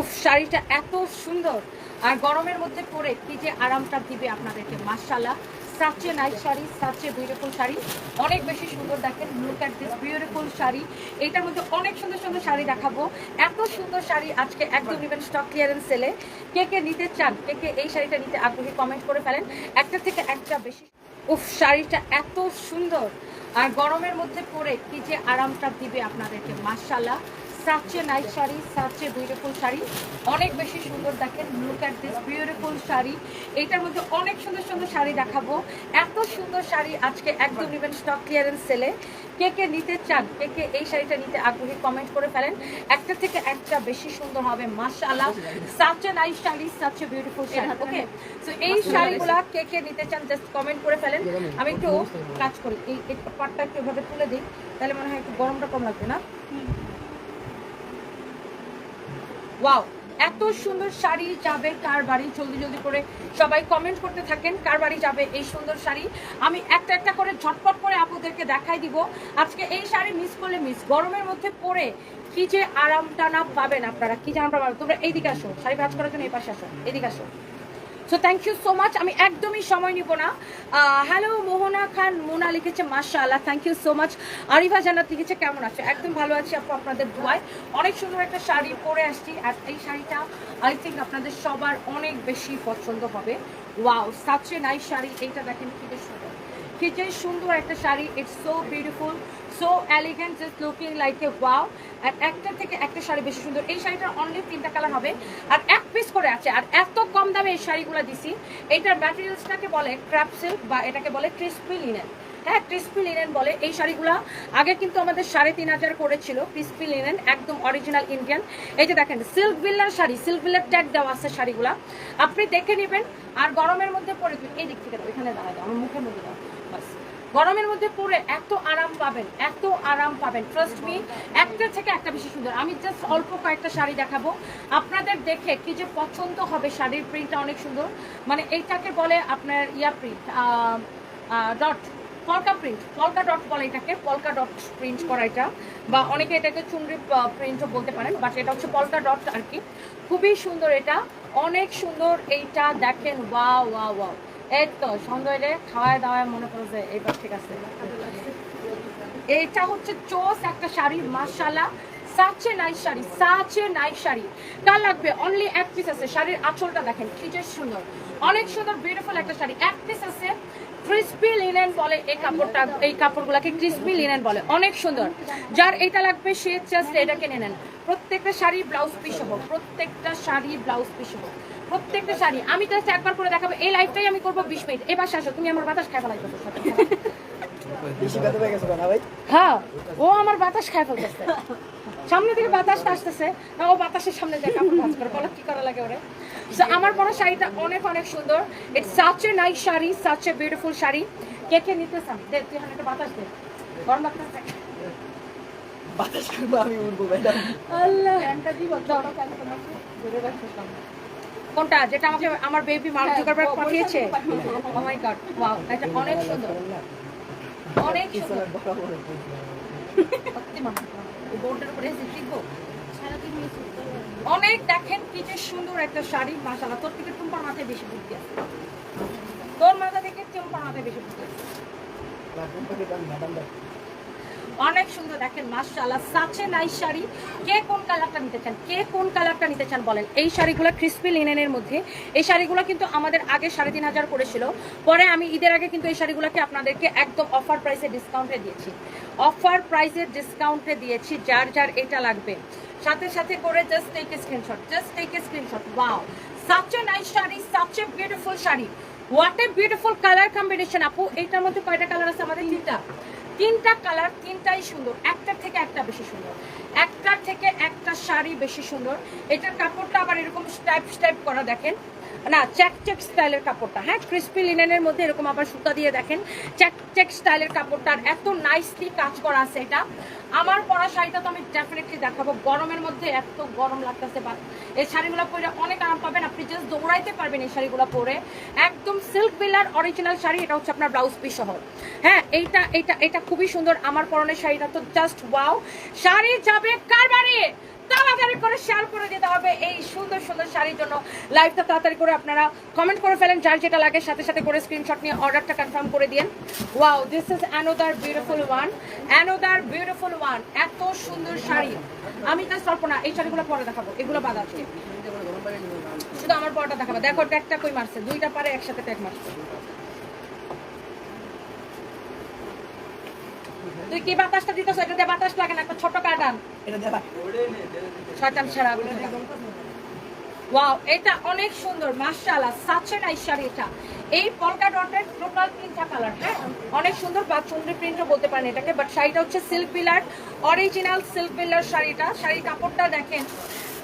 উফ, শাড়িটা এত সুন্দর। আর গরমের মধ্যে পরে কি যে আরামটা দিবে আপনাদেরকে মাশাল্লাহ such a night sari such a beautiful sari. অনেক বেশি সুন্দর দেখেন look at this beautiful sari. এইটার মধ্যে অনেক সুন্দর সুন্দর শাড়ি দেখাবো। এত সুন্দর শাড়ি আজকে একদম নেবেন স্টক ক্লিয়ারেন্স সেলে কে কে নিতে চান, কে কে এই শাড়িটা নিতে আগ্রহী কমেন্ট করে ফেলেন। একটা থেকে একটা বেশি। উফ, শাড়িটা এত সুন্দর। আর গরমের মধ্যে পরে কি যে আরামটা দিবে আপনাদেরকে মাশাল্লাহ such a night sari such a beautiful sari. অনেক বেশি সুন্দর দেখেন look at this beautiful sari. এইটার মধ্যে অনেক সুন্দর সুন্দর শাড়ি দেখাবো। এত সুন্দর শাড়ি আজকে একদম নেবেন স্টক ক্লিয়ারেন্স সেলে কে কে নিতে চান কে কে এই শাড়িটা নিতে আগ্রহী কমেন্ট করে ফেলেন। একটা থেকে একটা বেশি সুন্দর হবে মাশাআল্লাহ। Such a night sari such a beautiful sari okay so এই শাড়িগুলা কে কে নিতে চান জাস্ট কমেন্ট করে ফেলেন। আমি একটু কাজ করি এই পাটটা একটু এভাবে তুলে দিই। তাহলে মনে হয় একটু গরমটা কম লাগবে না? ওয়াও এত সুন্দর শাড়ি যাবে কার বাড়ি? জলদি জলদি করে সবাই কমেন্ট করতে থাকেন, কার বাড়ি যাবে এই সুন্দর শাড়ি? আমি একটা একটা করে ঝটপট করে আপুদেরকে দেখাই দিব। আজকে এই শাড়ি মিস করলে মিস গরমের মধ্যে পরে কি যে আরামটা না পাবেন আপনারা, কি যে আরামটা পাবেন? তোমরা এইদিকে আসো, শাড়ি ভাজ করার জন্য এই পাশে আসো এদিকে আসো। So thank you so much আমি একদমই সময় নিব না। হ্যালো মোহনা খান। মোনা লিখেছে, মাশাআল্লাহ thank you so much Arifa Jannat লিখেছে, কেমন আছে? একদম ভালো আছি আপু, আপনাদের দোয়ায়। অনেক সুন্দর একটা শাড়ি পরে আসছি, আর এই শাড়িটা আই থিঙ্ক আপনাদের সবার অনেক বেশি পছন্দ হবে। Wow such a nice sari. এইটা দেখেন, কি সুন্দর। কি যে সুন্দর একটা sari. It's so beautiful so elegant just looking like a wow আর একটা থেকে একটা শাড়ি বেশি সুন্দর। এই শাড়িটার অনলি তিনটা কালার হবে। আর এক পিস আছে আর এত কম দামে এই শাড়িগুলো দিছি এইটার ম্যাটেরিয়ালসটাকে বলে ক্র্যাপ সিল্ক বা এটাকে বলে ক্রিসপি লিনেন হ্যাঁ ক্রিসপি লিনেন বলে এই শাড়িগুলো। আগে কিন্তু আমাদের সাড়ে তিন হাজার করেছিল ক্রিসপি লিনেন একদম অরিজিনাল ইন্ডিয়ান এই যে দেখেন সিল্ক বিল্লার শাড়ি সিল্ক বিল্লার ট্যাগ দেওয়া আছে শাড়িগুলো। আপনি দেখে নেবেন আর গরমের মধ্যে পরে এই দিক থেকে দাও, এখানে দাঁড়া দাও আমার মুখের মধ্যে দাও। বাস গরমের মধ্যে পরে এত আরাম পাবেন, এত আরাম পাবেন। ট্রাস্ট মি একটা থেকে একটা বেশি সুন্দর। আমি জাস্ট অল্প কয়েকটা শাড়ি দেখাবো। আপনাদের দেখে কি যে পছন্দ হবে শাড়ির প্রিন্টটা অনেক সুন্দর। মানে এইটাকে বলে আপনার yeah print dot polka print polka dot বলে এটাকে পলকা ডট প্রিন্ট করা এটা। বা অনেকে এটাকে চুনরি প্রিন্টও বলতে পারেন বাট এটা হচ্ছে পলকা ডট আর কি। খুবই সুন্দর এটা। অনেক সুন্দর এইটা দেখেন। ওয়া ওয়া ওয়া এই তো সন্ধ্যে খাওয়ায় দাওয়ায় মনে করো যে এইবার ঠিক আছে। এটা হচ্ছে চোস একটা শাড়ি মাসালা such a night sari, such a night sari. কার লাগবে? অনলি এক পিস আছে। শাড়ির আঁচলটা দেখেন, কি সুন্দর। অনেক সুন্দর বিউটিফুল একটা শাড়ি। এক পিস আছে ক্রিসপি লিনেন বলে এই কাপড়টা এই কাপড়গুলোকে ক্রিসপি লিনেন বলে। অনেক সুন্দর। যার এটা লাগবে সে জাস্ট এটা কিনে নেন। প্রত্যেকটা শাড়ি ব্লাউজ পিস হব প্রত্যেকটা শাড়ি ব্লাউজ পিস হব প্রত্যেকটা শাড়ি। আমি জাস্ট একবার করে দেখাবো এই লাইফটাই আমি করব বিশ মিনিট এবার আসো তুমি আমার বাতাস খাই ফেলাই হয়ে ও আমার বাতাস খায় ফেলতেছে। সামনে থেকে বাতাস আসতেছে। ও বাতাসের সামনে যায় কাপড় করে বলো কি করা লাগে ওরে? So, আমার পরা শাড়িটা অনেক অনেক সুন্দর। It's such a nice sari such a beautiful sari. কে কে নিতে চান? দে তুই একটা বাতাস দে। গরম লাগতেছে বাতাস করব আমি উঠবো ম্যাডাম। আল্লাহ। ফ্যানটা দিব দাও তোমাকে ধরে রাখছিলাম কোনটা? যেটা আমাকে আমার বেবি মার্ক জুকারবার্গ পাঠিয়েছে? ও মাই গড ওয়াও এটা অনেক সুন্দর। অনেক সুন্দর। সত্যি মনে বোর্ডের উপরে এসে লিখব অনেক দেখেন কি যে সুন্দর একটা শাড়ি মাসালা তোর থেকে টুম্পার মাথায় বেশি বুদ্ধি আছে। তোর মাথা থেকে টুম্পার মাথায় বেশি বুদ্ধি আছে। অনেক সুন্দর দেখেন, মাশাআল্লাহ সাচে নাইস শাড়ি। কে কোন কালারটা নিতে চান? কে কোন কালারটা নিতে চান বলেন? এই শাড়িগুলো ক্রিসপি লিনেনের মধ্যে। এই শাড়িগুলো কিন্তু আমাদের আগে সাড়ে তিন হাজার করেছিল পরে আমি ঈদের আগে কিন্তু এই শাড়িগুলোকে আপনাদেরকে একদম অফার প্রাইসে ডিসকাউন্টে দিয়েছি। অফার প্রাইসে ডিসকাউন্টে দিয়েছি, যার যার এটা লাগবে। সাথে সাথে করে just take a screenshot just take a screenshot wow such a sari such a beautiful sari. What a beautiful colour combination আপু, এইটার মধ্যে কয়টা কালার আছে আমাদের? তিনটা। তিনটা কালার তিনটাই সুন্দর। একটার থেকে একটা বেশি সুন্দর। একটার থেকে একটা শাড়ি বেশি সুন্দর। এটার কাপড়টা আবার এরকম স্টাইপ স্টাইপ করা দেখেন। না চেক চেক স্টাইলের কাপড়টা। হ্যাঁ ক্রিসপি লিনেনের মধ্যে এরকম আবার সুতা দিয়ে দেখেন। চেক চেক স্টাইলের কাপড়টা আর এত নাইসলি কাজ করা আছে এটা। আমার পরা শাড়িটা তো আমি ডেফিনেটলি দেখাবো। গরমের মধ্যে এত গরম লাগতেছে বা এই শাড়িগুলো পরে অনেক আরাম পাবেন। আপনি জাস্ট দৌড়াইতে পারবেন এই শাড়িগুলো পরে। একদম সিল্ক বিলার অরিজিনাল শাড়ি, এটা হচ্ছে আপনার ব্লাউজ পিস সহ। হ্যাঁ এইটা এটা এটা খুবই সুন্দর। আমার পরনের শাড়িটা তো জাস্ট ওয়াও শাড়ি যাবে কার বাড়ি? তাড়াতাড়ি করে শেয়ার করে দিতে হবে এই সুন্দর সুন্দর শাড়ির জন্য। লাইভটা তাড়াতাড়ি করে আপনারা কমেন্ট করে ফেলেন, যার যেটা লাগে, সাথে সাথে করে স্ক্রিনশট নিয়ে অর্ডারটা কনফার্ম করে দিন wow this is another beautiful one another beautiful one এত সুন্দর শাড়ি। আমি তার স্বল্প এই শাড়িগুলো পরে দেখাবো, এগুলো বাদ আছে শুধু আমার পরটা দেখাবো। দেখো ট্যাগটা কই মারছে? দুইটা পারে একসাথে ট্যাগ মারছে। তুই কি বাতাসটা দিতেছ? এটা দিয়ে বাতাস লাগে না একটা ছোট কাটান এটা দেখা শয়তান ছাড়া ওয়াও এটা অনেক সুন্দর সাচে শাড়ি এটা। এই পলকা ডটের টোটাল তিনটা কালার হ্যাঁ? অনেক সুন্দর বা প্রিন্টও বলতে পারেন এটাকে বাট শাড়িটা হচ্ছে silk pillar original silk pillar শাড়িটা। শাড়ির কাপড়টা দেখেন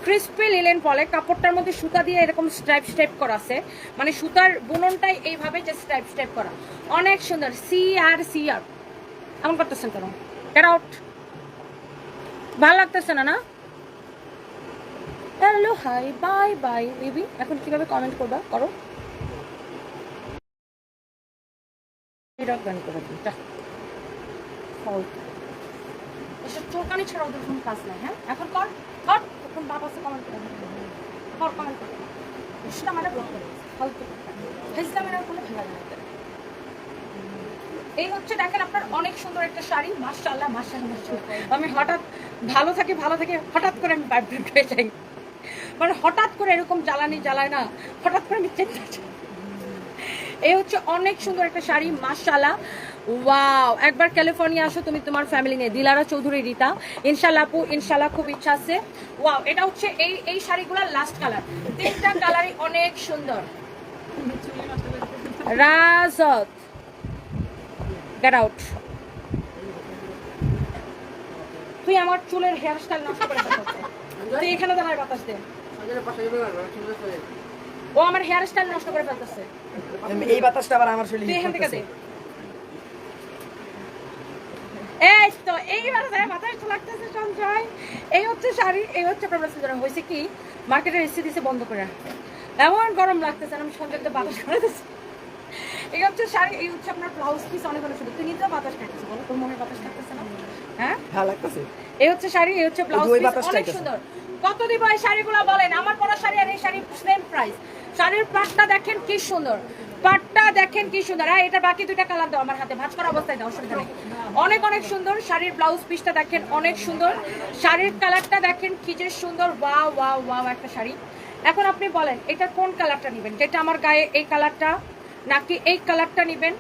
ক্রিস্পি লিলেন বলে কাপড়টার মধ্যে সুতা দিয়ে এরকম স্ট্রাইপ স্টেপ করা আছে। মানে সুতার বুননটাই এইভাবে যে স্ট্রাইপ স্টেপ করা। অনেক সুন্দর সি আর সি আর এমন করতেছেন কেন? গেট আউট ভালো লাগতেছে না না? Hello hi bye bye baby এখন কীভাবে কমেন্ট করবা? করো। গান করে দিই এসব চোরকানি ছাড়া কোনো কাজ নাই হ্যাঁ? এখন কর কর। তখন বাবা সে কমেন্ট করে কর কমেন্ট করে সেটা মানে ব্লক করে। ফালতু কোনো ভালো লাগে এই হচ্ছে, দেখেন আপনার অনেক সুন্দর একটা শাড়ি, মাশাআল্লাহ মাশাআল্লাহ আমি হঠাৎ ভালো থাকি, ভালো থেকে, হঠাৎ করে আমি ভাইব্রেট হয়ে যাই। মানে হঠাৎ করে এরকম জ্বালানি জ্বালায় না, হঠাৎ করে আমি হয়ে এই হচ্ছে অনেক সুন্দর একটা শাড়ি, মাশাআল্লাহ। ওয়াও, একবার ক্যালিফোর্নিয়া আসো, তুমি তোমার ফ্যামিলি নিয়ে। দিলারা চৌধুরী, রীতা। ইনশাল্লাহ আপু ইনশাল্লাহ খুব ইচ্ছা আছে। ওয়াও, এটা হচ্ছে এই এই শাড়িগুলোর লাস্ট কালার তিনটা কালারই অনেক সুন্দর। রাজত। গেট আউট তুই আমার চুলের হেয়ার স্টাইল নষ্ট করে। তুই এখানে দাঁড়ায় বাতাস দে। ও আমার হেয়ার স্টাইল নষ্ট করে ফেলতেছে। এই বাতাসটা আবার আমার শরীরে তুই এখান থেকে দে। এই তো এইবার দেখ মাথায় লাগতেছে সঞ্জয় এই হচ্ছে শাড়ি এই হচ্ছে হয়েছে কি? মার্কেটের এসি দিছে বন্ধ করে। এমন গরম লাগতেছে আমি সঞ্জয়কে বাতাস করে দিচ্ছি এই হচ্ছে শাড়ি এই হচ্ছে আপনার ব্লাউজ পিস অনেক অনেক সুন্দর। তুই নিজেও বাতাস খাইতেছিস বলো তোর মনে বাতাস খাইতেছে না? হ্যাঁ? ভালো লাগতেছে। এই হচ্ছে শাড়ি এই হচ্ছে ব্লাউজ পিস অনেক সুন্দর। কত দিব এই শাড়িগুলো বলেন? আমার পরা শাড়ি আর এই শাড়ি সেম প্রাইস শাড়ির পাটটা দেখেন কি সুন্দর। পাটটা দেখেন কি সুন্দর। আর এটা বাকি দুইটা কালার দাও আমার হাতে। ভাঁজ করা অবস্থায় দাও অসুবিধা নেই। অনেক অনেক সুন্দর। শাড়ির ব্লাউজ পিসটা দেখেন অনেক সুন্দর। শাড়ির কালারটা দেখেন কি যে সুন্দর। ওয়াও ওয়াও ওয়াও একটা শাড়ি। এখন আপনি বলেন এটা কোন কালারটা নেবেন? যেটা আমার গায়ে এই কালারটা নাকি এই কালারটা নেবেন?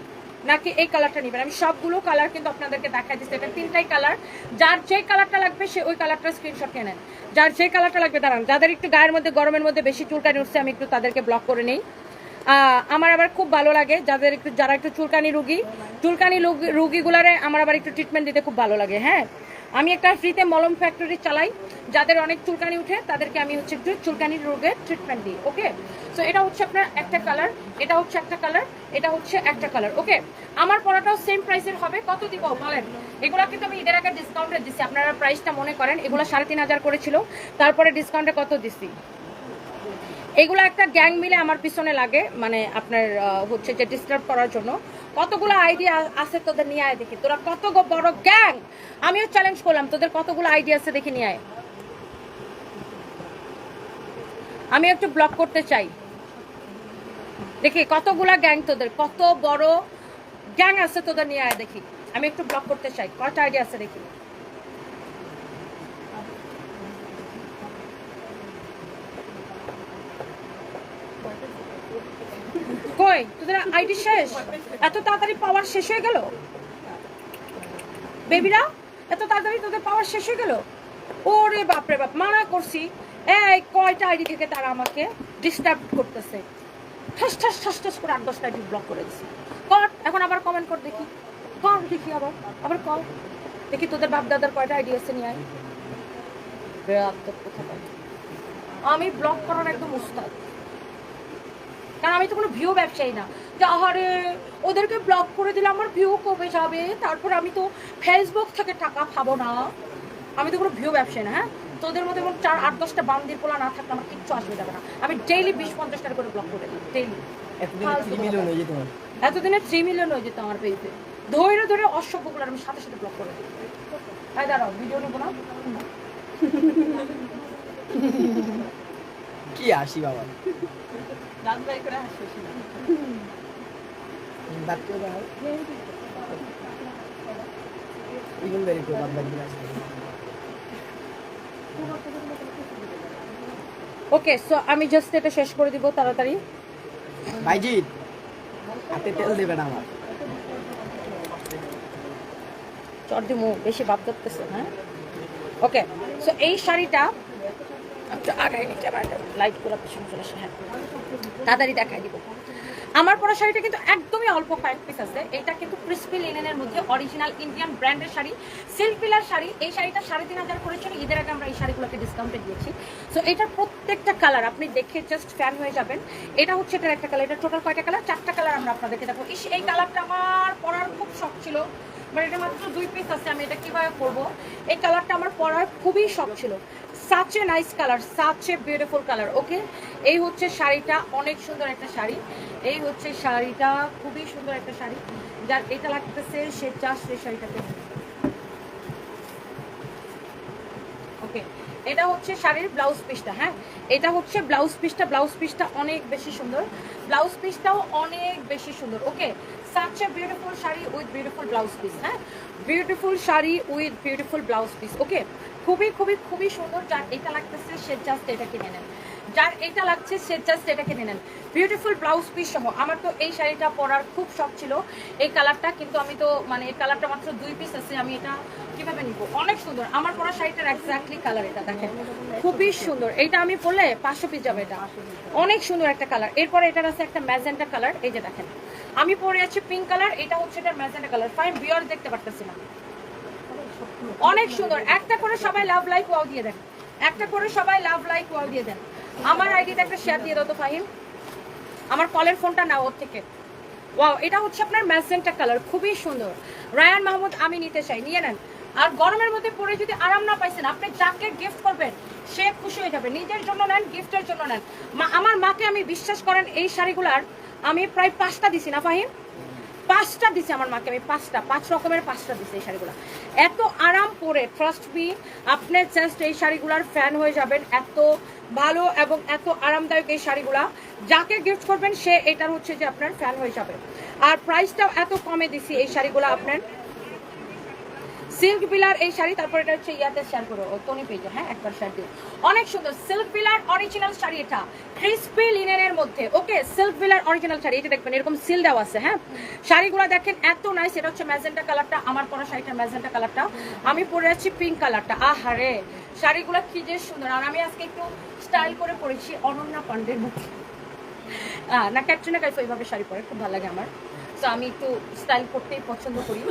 নাকি এই কালারটা নেবেন? আমি সবগুলো কালার কিন্তু আপনাদেরকে দেখাই দিচ্ছি। এটা তিনটাই কালার। যার যে কালারটা লাগবে, সে ওই কালারটা স্ক্রিনশট নেন। যার যে কালারটা লাগবে, দাঁড়ান। যাদের একটু গায়ের মধ্যে, গরমের মধ্যে বেশি চুলকানি উঠছে, আমি একটু তাদেরকে ব্লক করে নেই। আমার আবার খুব ভালো লাগে। যাদের একটু, যারা একটু চুলকানি রুগী, চুলকানি রুগী- রুগীগুলারে আমার আবার একটু ট্রিটমেন্ট দিতে খুব ভালো লাগে হ্যাঁ? আমি একটা ফ্রিতে মলম ফ্যাক্টরি চালাই। যাদের অনেক চুলকানি উঠে, তাদেরকে আমি হচ্ছে একটু চুলকানির রোগের ট্রিটমেন্ট দিই ওকে সো এটা হচ্ছে আপনার একটা কালার এটা হচ্ছে একটা কালার এটা হচ্ছে একটা কালার ওকে আমার পড়াটাও সেম প্রাইসের হবে। কত দিব বলেন? এগুলো কিন্তু আমি ঈদের আগে ডিসকাউন্টে দিচ্ছি আপনারা প্রাইসটা মনে করেন, এগুলো সাড়ে তিন হাজার করেছিল। তারপরে ডিসকাউন্টে কত দিচ্ছি এগুলো একটা গ্যাং মিলে আমার পিছনে লাগে মানে আপনার হচ্ছে যে ডিস্টার্ব করার জন্য। কতগুলো আইডিয়া আছে তোদের নিয়ে আয় দেখি। তোরা কত বড় গ্যাং! আমিও চ্যালেঞ্জ করলাম, তোদের কতগুলো আইডিয়া আছে দেখে নিয়ে আয়। আমি একটু ব্লক করতে চাই। দেখি, কতগুলা গ্যাং তোদের, কত বড় গ্যাং আছে তোদের নিয়ে আয় দেখি। আমি একটু ব্লক করতে চাই, কয়টা আইডিয়া আছে দেখি। কই তোদের আইডি শেষ? এত তাড়াতাড়ি পাওয়ার শেষ হয়ে গেল? বেবিরা, এত তাড়াতাড়ি তোদের পাওয়ার শেষ হয়ে গেল? ওরে বাপরে বাপ, মানা করছি। এই, কয়টা আইডি থেকে তারা আমাকে ডিস্টার্ব করতেছে? ঠাস ঠাস ঠাস ঠাস করে আট, দশটা আইডি ব্লক করে দিছি। কর, এখন আবার কমেন্ট কর দেখি। কর দেখি আবার আবার কর। দেখি তোদের বাপ দাদার কয়টা আইডি আছে নিয়ে আমি ব্লক করার একদম উস্তাদ। কারণ আমি তো কোনো ভিউ ব্যবসায়ী না। যে আহারে ওদেরকে ব্লক করে দিলে আমার ভিউ কমে যাবে। তারপর আমি তো ফেসবুক থেকে টাকা পাবো না। আমি তো কোনো ভিউ ব্যবসায়ী না হ্যাঁ? তোদের মধ্যে এমন চার আট দশটা বান্দির পোলা না থাকলে আমার কিচ্ছু আসবে যাবে না। আমি ডেইলি বিশ পঞ্চাশ টাকা করে ব্লক করে দিই ডেইলি এতদিনে থ্রি মিলিয়ন হয়ে যেত আমার। এতদিনে থ্রি মিলিয়ন হয়ে যেত আমার পেজে ধরে ধরে অসভ্যগুলো আমি সাথে সাথে ব্লক করে দিই। তাই দাঁড়াও ভিডিও নেব না? কি আসি বাবা। ওকে সো আমি জাস্ট এটা শেষ করে দিব তাড়াতাড়ি। ভাইজিৎ হাতে তেল দেবেন আমার। চর্দি মুখ বেশি ভাব ধরতেছে হ্যাঁ ওকে সো এই শাড়িটা আমার লাইট করে পিছনে চলে আসে হ্যাঁ। তাড়াতাড়ি দেখাই দিব। আমার পরা শাড়িটা কিন্তু একদমই অল্প কয়েক পিস আছে। এটা কিন্তু ক্রিস্পি লিনেনের মধ্যে অরিজিনাল ইন্ডিয়ান ব্র্যান্ডের শাড়ি সিল্ক পিলার শাড়ি। এই শাড়িটা সাড়ে তিন হাজার করেছিল ঈদের আগে আমরা এই শাড়িগুলোকে ডিসকাউন্টে দিয়েছি। সো এটার প্রত্যেকটা কালার আপনি দেখে জাস্ট ফ্যান হয়ে যাবেন। এটা হচ্ছে এটার একটা কালার এটা টোটাল কয়টা কালার চারটা কালার আমরা আপনাদেরকে দেখো ইস, এই কালারটা আমার পরার খুব শখ ছিল। বাট এটা মাত্র দুই পিস আছে, আমি এটা কীভাবে করব এই কালারটা আমার পরার খুবই শখ ছিল। Such a nice colour such a beautiful colour okay এই হচ্ছে শাড়িটা, অনেক সুন্দর একটা শাড়ি। এই হচ্ছে শাড়িটা, খুবই সুন্দর একটা শাড়ি। যার এটা লাগতেছে, সে চাষ সেই শাড়িটাকে ওকে এটা হচ্ছে শাড়ির ব্লাউজ পিসটা হ্যাঁ? এটা হচ্ছে ব্লাউজ পিসটা ব্লাউজ পিসটা অনেক বেশি সুন্দর। ব্লাউজ পিসটাও অনেক বেশি সুন্দর, okay? Such a beautiful sari with beautiful blouse piece হ্যাঁ? Beautiful sari with beautiful blouse piece okay? খুবই খুবই খুবই সুন্দর যার এটা লাগতেছে, সে জাস্ট এটা কিনে নেন। যার এটা লাগছে, সে জাস্ট এটা কিনে নেন। বিউটিফুল ব্লাউজ পিস সহ। আমার তো এই শাড়িটা পরার খুব শখ ছিল। এই কালারটা কিন্তু আমি তো মানে এই কালারটা মাত্র দুই পিস আছে, আমি এটা কীভাবে নিব? অনেক সুন্দর। আমার পরা শাড়িটার এক্স্যাক্টলি কালার এটা, দেখেন। খুবই সুন্দর। এটা আমি পরলে পাঁচশো পিস যাবে এটা। অনেক সুন্দর একটা কালার এরপরে এটার আছে একটা ম্যাজেন্টা কালার এই যে দেখেন। আমি পরে আছি পিঙ্ক কালার এটা হচ্ছে এটা ম্যাজেন্টা কালার ফাইন বিয়ার দেখতে পারতেছি না। অনেক সুন্দর। একটা করে সবাই লাভ লাইক ওয়াও দিয়ে দেন। একটা করে সবাই লাভ লাইক ওয়াও দিয়ে দেন। আমার আইডিতে একটা শেয়ার দিয়ে দাও তো, ফাহিম। আমার কলের ফোনটা নাও ওর থেকে। ওয়াও এটা হচ্ছে আপনার ম্যাজেন্টা কালার খুবই সুন্দর। রায়ান মাহমুদ, আমি নিতে চাই, নিয়ে নেন। আর গরমের মধ্যে পরে যদি আরাম না পাইছেন, আপনি যাকে গিফট করবেন, সে খুশি হয়ে যাবে। নিজের জন্য নেন গিফটের জন্য নেন। মা, আমার মাকে আমি বিশ্বাস করেন, এই শাড়িগুলার আমি প্রায় পাঁচটা দিছি না, ফাহিম? পাঁচটা দিছে আমার মাকে আমি, পাঁচটা। পাঁচ রকমের পাঁচটা দিছে এই শাড়িগুলো। এত আরাম পরে ট্রাস্ট মি আপনি জাস্ট এই শাড়িগুলার ফ্যান হয়ে যাবেন, এত ভালো এবং এত আরামদায়ক এই শাড়িগুলা। যাকে গিফট করবেন, সে এটার হচ্ছে যে আপনার ফ্যান হয়ে যাবে। আর প্রাইসটাও এত কমে দিছি এই শাড়িগুলো আপনার। সিল্ক বিলার এই শাড়ি, তারপর এটা হচ্ছে ইয়াতে শেয়ার করো। ও টনি পেজে হ্যাঁ একবার শেয়ার দিও। অনেক সুন্দর। সিল্ক বিলার অরিজিনাল শাড়ি এটা। ক্রিসপি লিনেনের মধ্যে। ওকে সিল্ক বিলার অরিজিনাল শাড়ি এটা দেখবেন, এরকম সিল দেওয়া আছে হ্যাঁ? শাড়িগুলো দেখেন, এত নাইস এটা হচ্ছে ম্যাজেন্টা কালারটা আমার পরা শাড়িটা ম্যাজেন্টা কালারটা আমি পরে আছি পিঙ্ক কালারটা আহারে! শাড়িগুলো কি যে সুন্দর। আর আমি আজকে একটু স্টাইল করে পরেছি অনন্যা পান্ডের মুখে না, ক্যাটরিনা কাইফ এইভাবে শাড়ি পরে, খুব ভালো লাগে আমার। সো আমি একটু স্টাইল করতেই পছন্দ করি।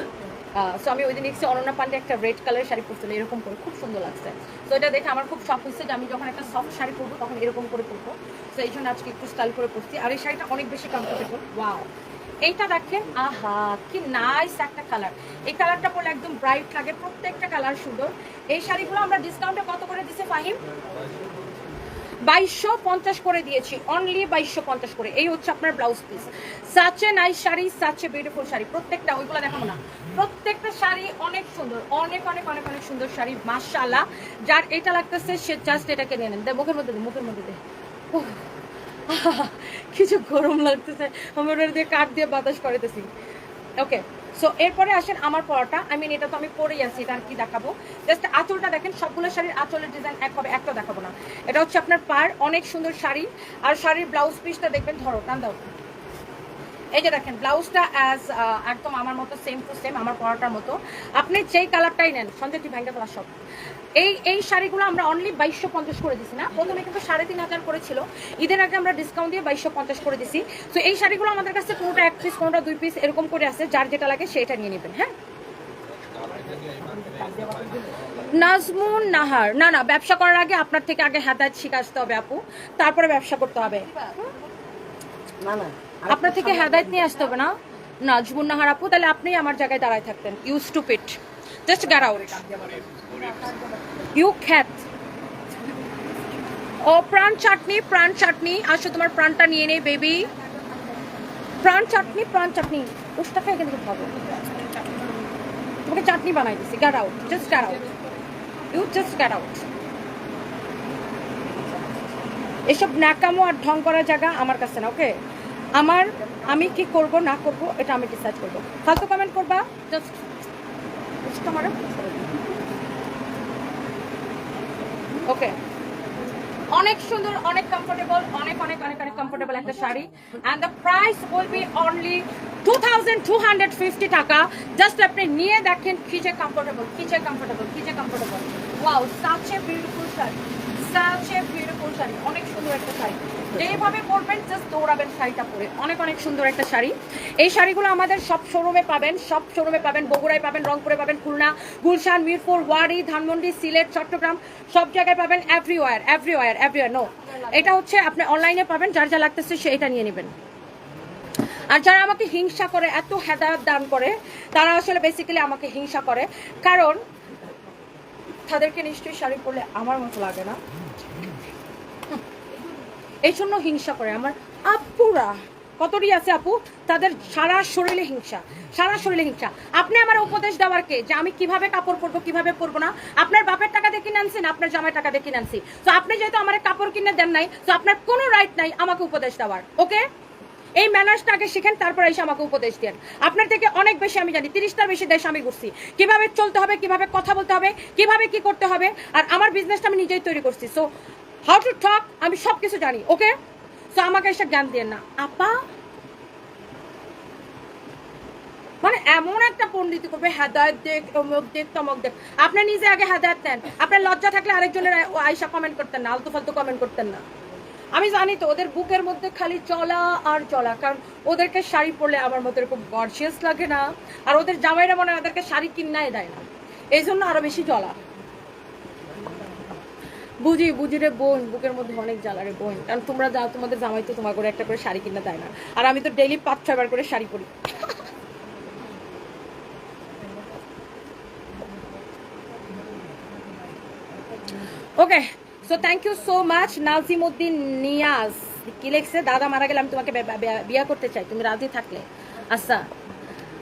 সো আমি ওই দিন দেখছি অনন্যা পান্ডে একটা রেড কালারের শাড়ি পরছিল, এরকম করে, খুব সুন্দর লাগছে। তো এটা দেখে আমার খুব শখ হচ্ছে যে আমি যখন একটা সফট শাড়ি পরবো, তখন এরকম করে পরবো। তো এই জন্য আজকে একটু স্টাইল করে পরছি। আর এই শাড়িটা অনেক বেশি কমফোর্টেবল ওয়াও এইটা দেখেন আহা, কি নাইস একটা কালার এই কালারটা পরলে একদম ব্রাইট লাগে, প্রত্যেকটা কালার সুন্দর। এই শাড়িগুলো আমরা ডিসকাউন্টে কত করে দিছে, ফাহিম? বাইশশো পঞ্চাশ করে দিয়েছি অনলি বাইশশো পঞ্চাশ করে। এই হচ্ছে আপনার blouse piece such a nice sari, such a beautiful sari. প্রত্যেকটা, ওইগুলো দেখাবো না। প্রত্যেকটা শাড়ি অনেক সুন্দর, অনেক অনেক অনেক অনেক সুন্দর শাড়ি, মাশাআল্লাহ। যার এটা লাগতেছে, সে জাস্ট এটাকে নিয়ে নেন। মুখের মধ্যে দে, মুখের মধ্যে দে। কিছু গরম লাগতেছে। আমার দিয়ে কাঠ দিয়ে বাতাস করেতেছি ওকে সো এরপরে আসেন আমার পড়াটা আই মিন এটা তো আমি পরেই আছি এটা কি দেখাবো? জাস্ট আঁচলটা দেখেন, সবগুলো শাড়ির আঁচলের ডিজাইন এক হবে, একটা দেখাবো না। এটা হচ্ছে আপনার পার, অনেক সুন্দর শাড়ি। আর শাড়ির ব্লাউজ পিসটা দেখবেন, ধরো, টান দাও। এই যে দেখেন ব্লাউজটা অ্যাজ একদম আমার মতো সেম টু সেম আমার পরাটার মতো। আপনি যেই কালারটাই নেন সন্ধ্যে ভাঙ্গা ফেলা সব। এই এই শাড়িগুলো আমরা অনলি বাইশশো পঞ্চাশ করে দিছি না। প্রথমে কিন্তু সাড়ে তিন হাজার করেছিল। ঈদের আগে আমরা ডিসকাউন্ট দিয়ে বাইশশো পঞ্চাশ করে দিছি। তো এই শাড়িগুলো আমাদের কাছে কোনোটা এক পিস কোনোটা দুই পিস এরকম করে আছে। যার যেটা লাগে সেটা নিয়ে নেবেন হ্যাঁ? নাজমুন নাহার। না না ব্যবসা করার আগে আপনার থেকে আগে হেদায়ত শিখে আসতে হবে আপু। তারপরে ব্যবসা করতে হবে। না না আপনার থেকে হেদায়ত নিয়ে আসতে হবে না? নাজমুন নাহার আপু তাহলে আপনি আমার জায়গায় দাঁড়ায় থাকতেন। ইউজ টু পিট জাস্ট গ্যাট আউট ইউ খ্যাত ও প্রাণ চাটনি প্রাণ চাটনি আসো, তোমার প্রাণটা নিয়ে নেই বেবি প্রাণ চাটনি প্রাণ চাটনি উষ্টা খাই কিন্তু ভালো তোমাকে চাটনি বানাই দিছি। Get out just get out you just get out এসব ন্যাকামো আর ঢং করার জায়গা আমার কাছে না ওকে আমার, আমি কি করব, না করব, এটা আমি ডিসাইড করব। ফালতু কমেন্ট করবা? জাস্ট তোমার ওকে অনেক সুন্দর, অনেক কমফোর্টেবল অনেক অনেক অনেক অনেক কমফোর্টেবল একটা sari. And the price will be only two thousand two hundred fifty টাকা। জাস্ট আপনি নিয়ে দেখেন কি যে কমফোর্টেবল কি যে কমফোর্টেবল কি যে comfortable wow such a beautiful sari such a beautiful sari, অনেক সুন্দর একটা শাড়ি। যেভাবে পরবেন জাস্ট দৌড়াবেন শাড়িটা পরে। অনেক অনেক সুন্দর একটা শাড়ি। এই শাড়িগুলো আমাদের সব শোরুমে পাবেন, সব শোরুমে পাবেন। বগুড়ায় পাবেন, রংপুরে পাবেন, খুলনা, গুলশান, মিরপুর, ওয়ারি, ধানমন্ডি, সিলেট, চট্টগ্রাম, সব জায়গায় পাবেন এভরিওয়ার এভরিওয়ার এভরিওয়ার নো এটা হচ্ছে আপনি অনলাইনে পাবেন, যার যা লাগতেছে সে এটা নিয়ে নেবেন। আর যারা আমাকে হিংসা করে, এত হেদায়ত দান করে, তারা আসলে বেসিক্যালি আমাকে হিংসা করে। কারণ, তাদেরকে নিশ্চয়ই শাড়ি পরলে আমার মতো লাগে না। এই জন্য হিংসা করে। আমার আপুরা কতটি আছে আপু? তাদের সারা শরীরে হিংসা, সারা শরীরে হিংসা। আপনি আমার উপদেশ দেওয়ার কে? যে আমি কীভাবে কাপড় পরবো, কীভাবে পরবো না? আপনার বাপের টাকা দিয়ে কিনে আপনার জামাই টাকা দিয়ে কিনে তো আপনি যেহেতু আমার কাপড় কিনে দেন নাই, তো আপনার কোনো রাইট নাই আমাকে উপদেশ দেওয়ার ওকে এই ম্যানার্সটা আগে শিখেন, তারপর এসে আমাকে উপদেশ দেন। আপনার থেকে অনেক বেশি আমি জানি, তিরিশটার বেশি দেশ আমি ঘুরছি। কীভাবে চলতে হবে, কীভাবে কথা বলতে হবে, কীভাবে কি করতে হবে, আর আমার বিজনেসটা আমি নিজেই তৈরি করছি। সো হাউ টু টক আমি সব কিছু জানি ওকে সো আমাকে এসে জ্ঞান দিয়ে না। আপা? মানে এমন একটা পণ্ডিত করবে, হেদায়ত দেখ, অমুক দেখ, তমক দেখ। আপনি নিজে আগে হেদায়ত নেন। আপনার লজ্জা থাকলে আরেকজনের আয়সা কমেন্ট করতেন না আলতু ফালতু কমেন্ট করতেন না। আমি জানি তো, ওদের বুকের মধ্যে খালি চলা আর চলা, কারণ ওদেরকে শাড়ি পরলে আমার মতো এরকম গর্জিয়াস লাগে না, আর ওদের জামাইরা মনে হয় ওদেরকে শাড়ি কিনাই দেয় না। এই জন্য আরও বেশি চলা বুঝি বুঝি রে বোন, বুকের মধ্যে অনেক জ্বালা রে বোন। কারণ তোমরা যাও তোমাদের জামাই তো তোমার করে একটা করে শাড়ি কিনা দেয় না। আর আমি তো ডেইলি পাঁচ ছয়বার করে শাড়ি পরি। Okay so thank you so much Nazimuddin Niaz. কি লিখছে? দাদা মারা গেলে আমি তোমাকে বে- বে- করতে চাই। তুমি রাজি থাকলে? আচ্ছা।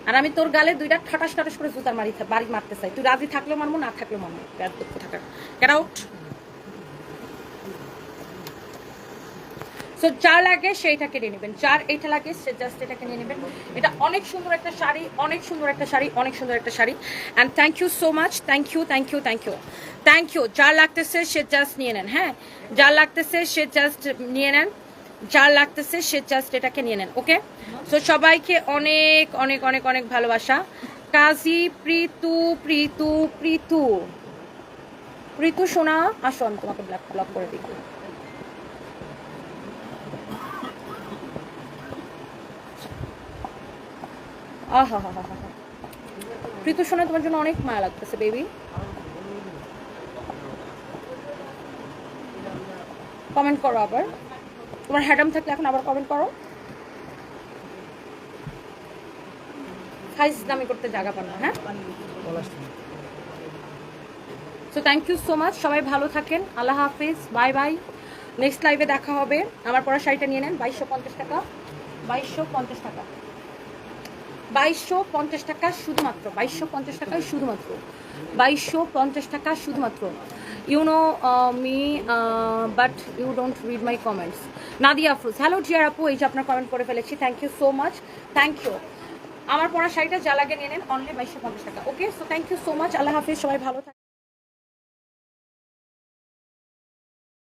আর আমি তোর গালে দুইটা ঠাটাস ঠাটাস করে জুতার মারি বাড়ি মারতে চাই। তুই রাজি থাকলেও মারবো না থাকলেও মারবো থাকার। গেট সো যার লাগে সেইটাকে নিয়ে নেবেন। যার এইটা লাগে, সে জাস্ট এটাকে নিয়ে নেবেন। এটা অনেক সুন্দর একটা শাড়ি, অনেক সুন্দর একটা শাড়ি, অনেক সুন্দর একটা sari. And thank you so much thank you thank you thank you thank you যার লাগতেছে, সে জাস্ট নিয়ে নেন হ্যাঁ? যার লাগতেছে, সে জাস্ট নিয়ে নেন। যার লাগতেছে, সে জাস্ট এটাকে নিয়ে নেন ওকে সো সবাইকে অনেক অনেক অনেক অনেক ভালোবাসা। কাজী প্রীতু প্রীতু প্রীতু। প্রীতু সোনা আসো, আমি তোমাকে ব্লক ব্লক করে দিই। আহা হা হা হা প্রীতু শোনা তোমার জন্য অনেক মায়া লাগতেছে বেবি কমেন্ট করো আবার। তোমার হ্যাডাম থাকলে এখন আবার কমেন্ট করো। খাইস দামি করতে জায়গা পান না হ্যাঁ? So thank you so much সবাই ভালো থাকেন। আল্লাহ হাফিজ। Bye bye. নেক্সট লাইভে দেখা হবে। আমার পড়া শাড়িটা নিয়ে নেন। বাইশশো পঞ্চাশ টাকা। বাইশশো পঞ্চাশ টাকা। বাইশশো পঞ্চাশ টাকা শুধুমাত্র, বাইশশো পঞ্চাশ টাকায় শুধুমাত্র, বাইশশো পঞ্চাশ টাকা শুধুমাত্র। You know me but you don't read my comments Nadia Afroz hello জিয়ার আপু, এই যে আপনার কমেন্ট করে ফেলেছি thank you so much thank you আমার পড়া শাড়িটা যা লাগে নিয়ে নেন অনলি বাইশশো পঞ্চাশ টাকা okay so thank you so much আল্লাহ হাফিজ, সবাই ভালো